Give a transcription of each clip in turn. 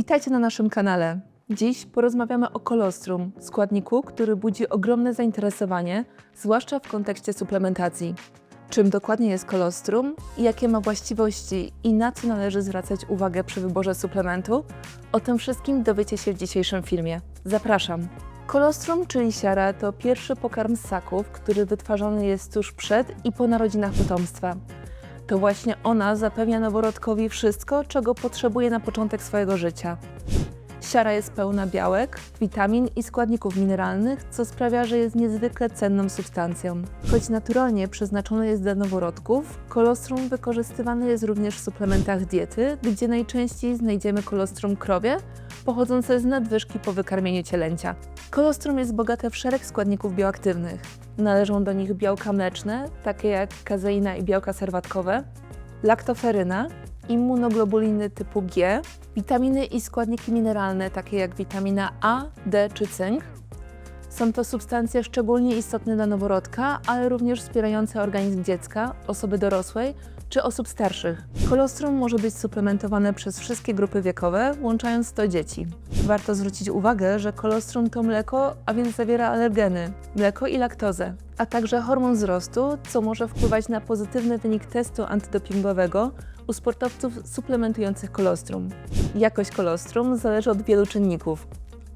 Witajcie na naszym kanale. Dziś porozmawiamy o kolostrum, składniku, który budzi ogromne zainteresowanie, zwłaszcza w kontekście suplementacji. Czym dokładnie jest kolostrum, jakie ma właściwości i na co należy zwracać uwagę przy wyborze suplementu? O tym wszystkim dowiecie się w dzisiejszym filmie. Zapraszam! Kolostrum, czyli siara, to pierwszy pokarm ssaków, który wytwarzany jest tuż przed i po narodzinach potomstwa. To właśnie ona zapewnia noworodkowi wszystko, czego potrzebuje na początek swojego życia. Siara jest pełna białek, witamin i składników mineralnych, co sprawia, że jest niezwykle cenną substancją. Choć naturalnie przeznaczony jest dla noworodków, kolostrum wykorzystywany jest również w suplementach diety, gdzie najczęściej znajdziemy kolostrum krowie, pochodzące z nadwyżki po wykarmieniu cielęcia. Kolostrum jest bogate w szereg składników bioaktywnych. Należą do nich białka mleczne, takie jak kazeina i białka serwatkowe, laktoferyna, immunoglobuliny typu G, witaminy i składniki mineralne, takie jak witamina A, D czy cynk. Są to substancje szczególnie istotne dla noworodka, ale również wspierające organizm dziecka, osoby dorosłej czy osób starszych. Kolostrum może być suplementowane przez wszystkie grupy wiekowe, włączając to dzieci. Warto zwrócić uwagę, że kolostrum to mleko, a więc zawiera alergeny, mleko i laktozę, a także hormon wzrostu, co może wpływać na pozytywny wynik testu antydopingowego u sportowców suplementujących kolostrum. Jakość kolostrum zależy od wielu czynników.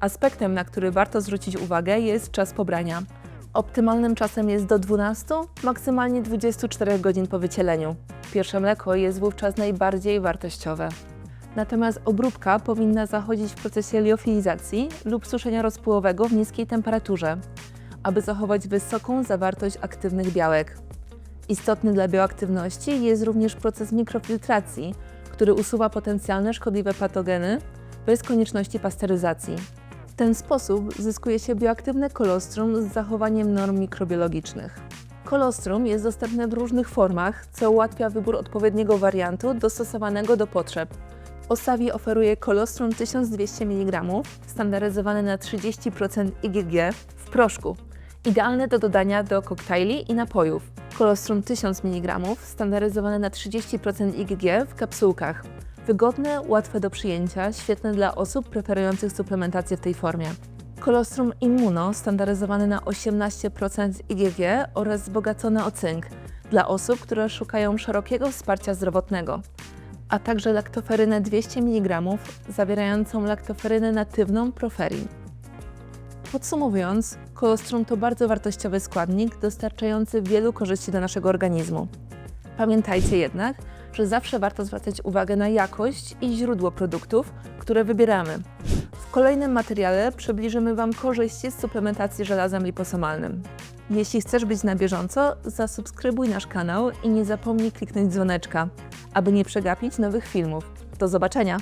Aspektem, na który warto zwrócić uwagę, jest czas pobrania. Optymalnym czasem jest do 12, maksymalnie 24 godzin po wycieleniu. Pierwsze mleko jest wówczas najbardziej wartościowe. Natomiast obróbka powinna zachodzić w procesie liofilizacji lub suszenia rozpływowego w niskiej temperaturze, aby zachować wysoką zawartość aktywnych białek. Istotny dla bioaktywności jest również proces mikrofiltracji, który usuwa potencjalne szkodliwe patogeny bez konieczności pasteryzacji. W ten sposób zyskuje się bioaktywne kolostrum z zachowaniem norm mikrobiologicznych. Kolostrum jest dostępne w różnych formach, co ułatwia wybór odpowiedniego wariantu dostosowanego do potrzeb. Osawi oferuje kolostrum 1200 mg, standaryzowany na 30% IgG w proszku, idealny do dodania do koktajli i napojów. Kolostrum 1000 mg, standaryzowane na 30% IgG w kapsułkach. Wygodne, łatwe do przyjęcia, świetne dla osób preferujących suplementację w tej formie. Kolostrum Immuno, standaryzowany na 18% IgG oraz wzbogacone o cynk, dla osób, które szukają szerokiego wsparcia zdrowotnego. A także laktoferynę 200 mg, zawierającą laktoferynę natywną Proferin. Podsumowując, kolostrum to bardzo wartościowy składnik dostarczający wielu korzyści dla naszego organizmu. Pamiętajcie jednak, że zawsze warto zwracać uwagę na jakość i źródło produktów, które wybieramy. W kolejnym materiale przybliżymy Wam korzyści z suplementacji żelazem liposomalnym. Jeśli chcesz być na bieżąco, zasubskrybuj nasz kanał i nie zapomnij kliknąć dzwoneczka, aby nie przegapić nowych filmów. Do zobaczenia!